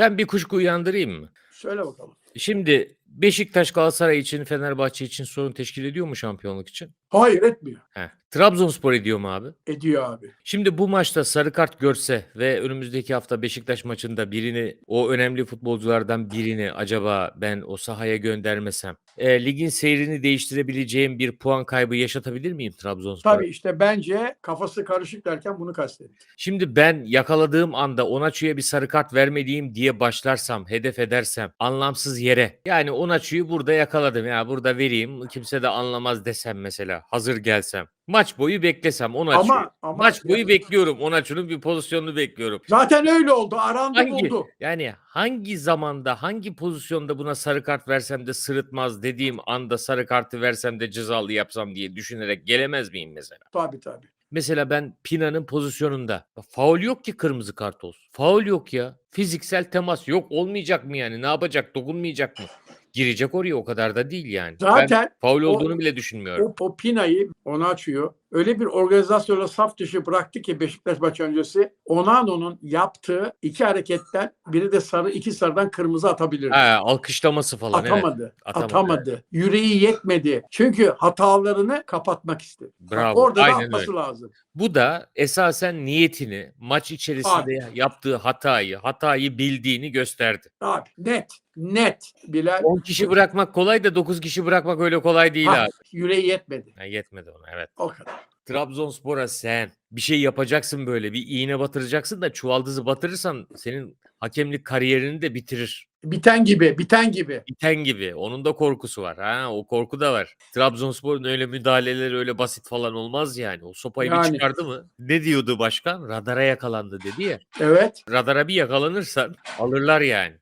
Ben bir kuşku uyandırayım mı? Söyle bakalım. Şimdi Beşiktaş Galatasaray için Fenerbahçe için sorun teşkil ediyor mu şampiyonluk için? Hayır etmiyor. Heh. Trabzonspor ediyor mu abi? Ediyor abi. Şimdi bu maçta sarı kart görse ve önümüzdeki hafta Beşiktaş maçında birini o önemli futbolculardan birini acaba ben o sahaya göndermesem e, ligin seyrini değiştirebileceğim bir puan kaybı yaşatabilir miyim Trabzonspor? Tabii işte bence kafası karışık derken bunu kastetti. Şimdi ben yakaladığım anda Onaçu'ya bir sarı kart vermeliyim diye başlarsam, hedef edersem anlamsız yere. Yani Onaçu'yu burada yakaladım ya burada vereyim kimse de anlamaz desem mesela hazır gelsem. Maç boyu beklesem Onaçu'yu. Ama, ama Maç boyu bekliyorum Onaçu'nun bir pozisyonunu bekliyorum. zaten öyle oldu. Arandı Hangi buldu. yani hangi zamanda hangi pozisyonda buna sarı kart versem de sırıtmaz dediğim anda sarı kartı versem de cezalı yapsam diye düşünerek gelemez miyim mesela? Tabii tabii. Mesela ben Pina'nın pozisyonunda faul yok ki kırmızı kart olsun. Faul yok ya. Fiziksel temas yok olmayacak mı yani? Ne yapacak? Dokunmayacak mı? Girecek oraya o kadar da değil yani. ben Zaten faul o- olduğunu bile düşünmüyorum. o, o Pina'yı ona açıyor. Öyle bir organizasyonla saf dışı bıraktı ki Beşiktaş maçı öncesi Onano'nun yaptığı iki hareketten biri de sarı iki sarıdan kırmızı atabilirdi. Ha, alkışlaması falan evet. atamadı. Atamadı, Atamadı. Yüreği yetmedi. Çünkü hatalarını kapatmak istedi. Bravo, Orada da aynen atması lazım. Bu da esasen niyetini, maç içerisinde yaptığı hatayı, hatayı bildiğini gösterdi. Abi net. Net. Bilal 10 kişi bırakmak kolay da 9 kişi bırakmak öyle kolay değil Ha, abi. yüreği yetmedi. Ha, yetmedi ona evet. O kadar. Trabzonspor'a sen bir şey yapacaksın böyle bir iğne batıracaksın da çuvaldızı batırırsan senin hakemlik kariyerini de bitirir. Biten gibi, biten gibi. Biten gibi. Onun da korkusu var. Ha, o korku da var. Trabzonspor'un öyle müdahaleleri öyle basit falan olmaz yani. O sopayı bir Yani. çıkardı mı? Ne diyordu başkan? Radara yakalandı dedi ya. Evet. Radara bir yakalanırsan alırlar yani.